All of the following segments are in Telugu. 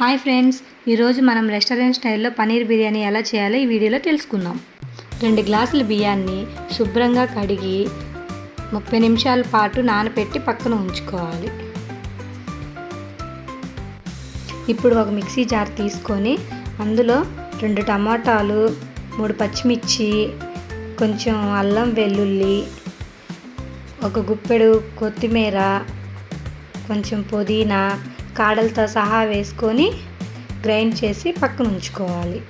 హాయ్ ఫ్రెండ్స్ ఈరోజు మనం రెస్టారెంట్ స్టైల్లో పన్నీర్ బిర్యానీ ఎలా చేయాలో ఈ వీడియోలో తెలుసుకుందాం. రెండు గ్లాసుల బియ్యాన్ని శుభ్రంగా కడిగి ముప్పై నిమిషాల పాటు నానబెట్టి పక్కన ఉంచుకోవాలి. ఇప్పుడు ఒక మిక్సీ జార్ తీసుకొని అందులో రెండు టమాటాలు మూడు పచ్చిమిర్చి కొంచెం అల్లం వెల్లుల్లి ఒక గుప్పెడు కొత్తిమీర కొంచెం పుదీనా కాడలతో సహా వేసుకొని గ్రైండ్ చేసి పక్కన ఉంచుకోవాలి.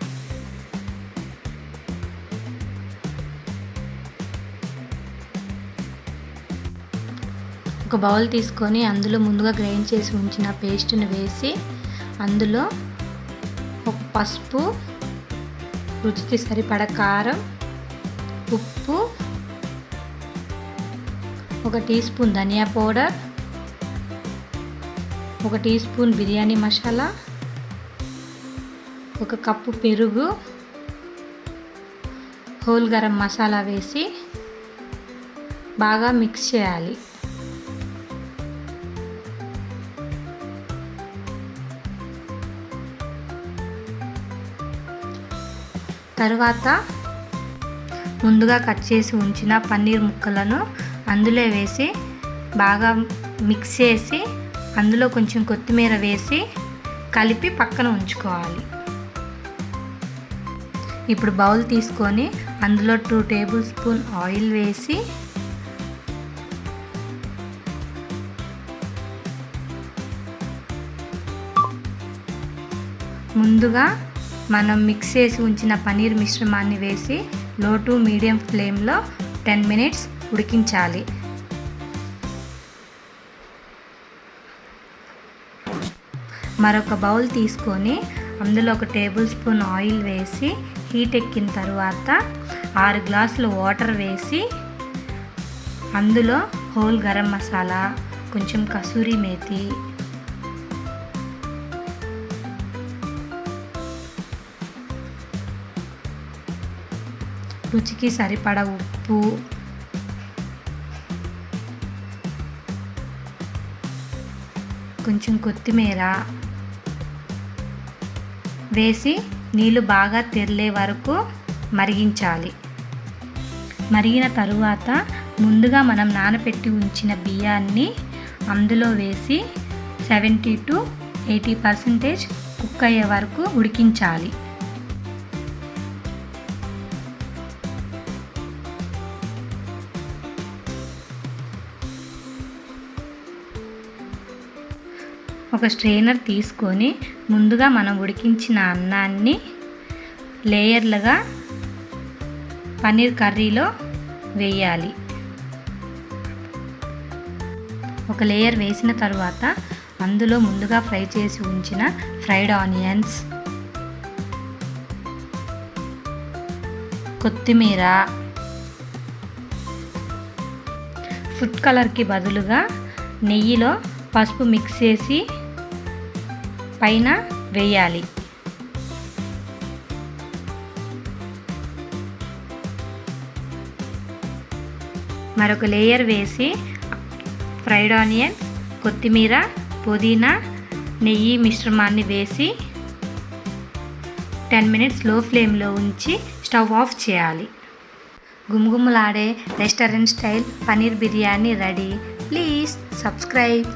ఒక బౌల్ తీసుకొని అందులో ముందుగా గ్రైండ్ చేసి ఉంచిన పేస్ట్ని వేసి అందులో ఒక పసుపు రుచికి సరిపడ కారం ఉప్పు ఒక టీ స్పూన్ ధనియా పౌడర్ ఒక టీ స్పూన్ బిర్యానీ మసాలా ఒక కప్పు పెరుగు హోల్ గరం మసాలా వేసి బాగా మిక్స్ చేయాలి. తర్వాత ముందుగా కట్ చేసి ఉంచిన పన్నీర్ ముక్కలను అందులో వేసి బాగా మిక్స్ చేసి అందులో కొంచెం కొత్తిమీర వేసి కలిపి పక్కన ఉంచుకోవాలి. ఇప్పుడు బౌల్ తీసుకొని అందులో టూ టేబుల్ స్పూన్ ఆయిల్ వేసి ముందుగా మనం మిక్స్ చేసి ఉంచిన పన్నీర్ మిశ్రమాన్ని వేసి లో టు మీడియం ఫ్లేమ్లో టెన్ మినిట్స్ ఉడికించాలి. మరొక బౌల్ తీసుకొని అందులో ఒక టేబుల్ స్పూన్ ఆయిల్ వేసి హీట్ ఎక్కిన తర్వాత ఆరు గ్లాసులు వాటర్ వేసి అందులో హోల్ గరం మసాలా కొంచెం కసూరి మేతి రుచికి సరిపడ ఉప్పు కొంచెం కొత్తిమీర వేసి నీళ్ళు బాగా తెరలే వరకు మరిగించాలి. మరిగిన తరువాత ముందుగా మనం నానబెట్టి ఉంచిన బియ్యాన్ని అందులో వేసి seventy to eighty percentage cook అయ్యే వరకు ఉడికించాలి. ఒక స్ట్రెయినర్ తీసుకొని ముందుగా మనం ఉడికించిన అన్నాన్ని లేయర్లుగా పన్నీర్ కర్రీలో వేయాలి. ఒక లేయర్ వేసిన తర్వాత అందులో ముందుగా ఫ్రై చేసి ఉంచిన ఫ్రైడ్ ఆనియన్స్ కొత్తిమీర ఫుడ్ కలర్కి బదులుగా నెయ్యిలో పసుపు మిక్స్ చేసి పైన వేయాలి. మరొక లేయర్ వేసి ఫ్రైడ్ ఆనియన్స్ కొత్తిమీర పుదీనా నెయ్యి మిశ్రమాన్ని వేసి టెన్ మినిట్స్లో ఫ్లేమ్లో ఉంచి స్టవ్ ఆఫ్ చేయాలి. గుమగుమలాడే restaurant style paneer biryani ready. Please subscribe.